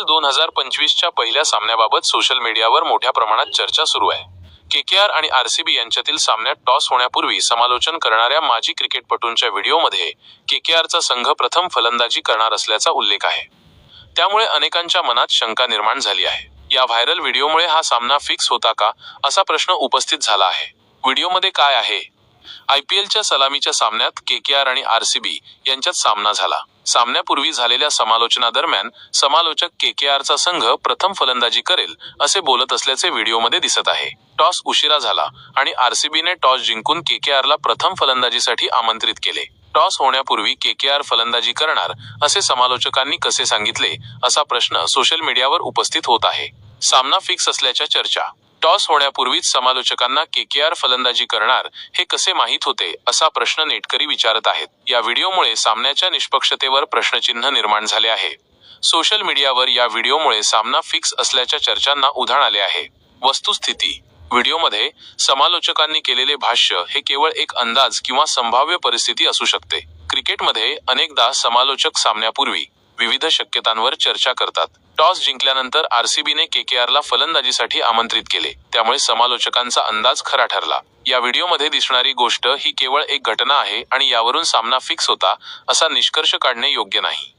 IPL दोन हजार पंचवीसच्या पहिल्या सामन्याबाबत सोशल मीडियावर मोठ्या प्रमाणात चर्चा सुरू आहे. केकेआर आणि आरसीबी यांच्यातील सामन्यात टॉस होण्यापूर्वी समालोचन करणाऱ्या माजी क्रिकेटपटूंच्या व्हिडिओमध्ये केकेआरचा संघ प्रथम फलंदाजी करणार असल्याचा उल्लेख आहे. त्यामुळे अनेकांच्या मनात शंका निर्माण झाली आहे. या व्हायरल व्हिडिओमुळे हा सामना फिक्स होता का असा प्रश्न उपस्थित झाला आहे. व्हिडिओमध्ये काय आहे? आयपीएलच्या सलामीच्या सामन्यात केकेआर आणि आरसीबी यांच्यात सामना झाला. सामन्यापूर्वी झालेल्या समालोचनादरम्यान समालोचक केकेआरचा संघ प्रथम फलंदाजी करेल असे बोलत असल्याचे व्हिडिओमध्ये दिसत आहे. टॉस उशिरा झाला आणि आरसीबीने टॉस जिंकून केकेआरला प्रथम फलंदाजीसाठी आमंत्रित केले. टॉस होण्यापूर्वी केकेआर फलंदाजी करणार असे समालोचकांनी कसे सांगितले असा प्रश्न सोशल मीडियावर उपस्थित होत आहे. सामना फिक्स असल्याच्या चर्चा टॉस होण्यापूर्वीच समालोचकांना केकेआर फलंदाजी करणार हे कसे माहीत होते असा प्रश्न नेटकरी विचारत आहेत. या व्हिडिओमुळे सामन्याच्या निष्पक्षतेवर प्रश्नचिन्ह निर्माण झाले आहे. सोशल मीडियावर या व्हिडिओमुळे सामना फिक्स असल्याच्या चर्चांना उधाण आले आहे. वस्तुस्थिती. व्हिडिओमध्ये समालोचकांनी केलेले भाष्य हे केवळ एक अंदाज किंवा संभाव्य परिस्थिती असू शकते. क्रिकेटमध्ये अनेकदा समालोचक सामन्यापूर्वी विविध शक्यतांवर चर्चा करतात. टॉस जिंकल्यानंतर आरसीबीने केकेआरला फलंदाजीसाठी आमंत्रित केले. त्यामुळे समालोचकांचा अंदाज खरा ठरला. या व्हिडिओमध्ये दिसणारी गोष्ट ही केवळ एक घटना आहे आणि यावरून सामना फिक्स होता असा निष्कर्ष काढणे योग्य नाही.